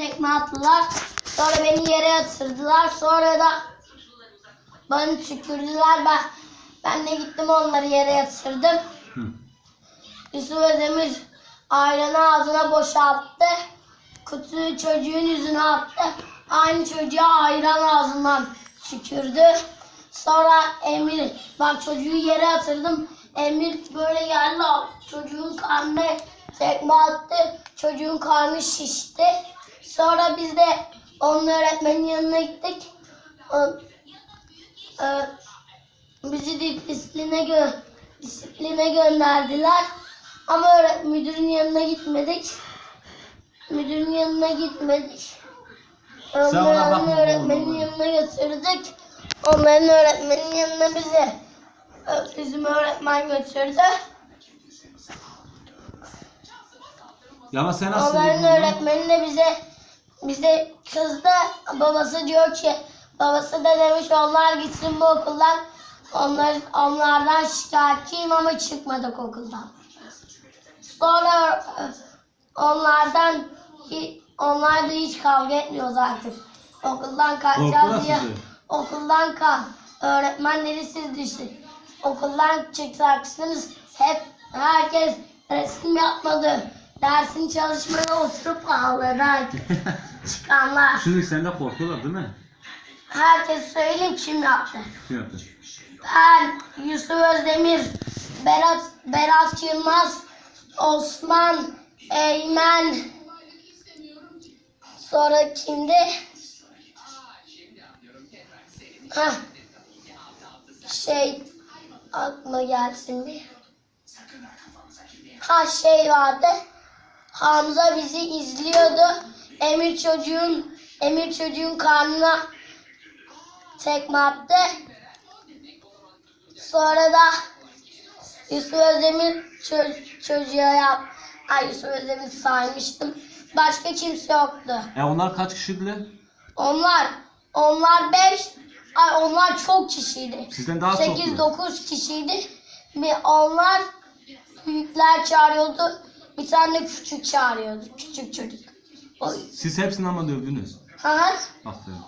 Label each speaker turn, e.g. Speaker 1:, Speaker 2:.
Speaker 1: tekme attılar. Sonra beni yere yatırdılar. Sonra da bana tükürdüler. Ben, ben de gittim onları yere yatırdım.
Speaker 2: Hı.
Speaker 1: Yusuf Özdemir ayranı ağzına boşalttı. Kutuyu çocuğun yüzüne attı. Aynı çocuğa ayran ağzından tükürdü. Sonra Emir, bak çocuğu yere atırdım. Emir böyle geldi, çocuğun karnına tekme attı. Çocuğun karnı şişti. Sonra biz de onun öğretmenin yanına gittik. O- e, bizi disipline, gö disipline gönderdiler. Ama müdürün yanına gitmedik. Müdürün yanına gitmedik. Onların öğretmenin yanına götürdük. Onların öğretmenin yanına bizi ö- bizim öğretmen götürdü.
Speaker 2: Ya ama sen
Speaker 1: Onların öğretmeni de bize bize kızdı. Babası diyor ki babası da demiş onlar gitsin bu okuldan. Onlar, onlardan şikayetçiyim ama çıkmadık okuldan. Sonra e, onlardan onlar da hiç kavga etmiyoruz artık. Okuldan kaçacağız diye.
Speaker 2: sizi.
Speaker 1: Okuldan kal. Öğretmenleri siz düşün. Okuldan çıkacaksınız. Hep herkes resim yapmadı. Dersin çalışmaya oturup ağladı. Çıkanlar.
Speaker 2: Şimdi sen de korkuyorlar değil mi?
Speaker 1: Herkes söyleyeyim kim yaptı.
Speaker 2: Kim yaptı?
Speaker 1: Ben Yusuf Özdemir, Berat, Berat Yılmaz, Osman, Eymen, sonra kimdi? Hah, şey aklıma gelsin bir. Ha şey vardı. Hamza bizi izliyordu. Emir çocuğun Emir çocuğun karnına tekme attı. Sonra da Yusuf Özdemir çö- çocuğa yap. Ay Yusuf Özdemir saymıştım. Başka kimse yoktu.
Speaker 2: E onlar kaç kişiydiler?
Speaker 1: Onlar onlar 5 ay onlar çok kişiydi.
Speaker 2: Sizden daha çoktu.
Speaker 1: 8 9 kişiydi. Bir onlar büyükler çağırıyordu. Bir tane küçük çağırıyordu. Küçük çocuk.
Speaker 2: Siz hepsini ama dövdünüz.
Speaker 1: ha,
Speaker 2: Aferin.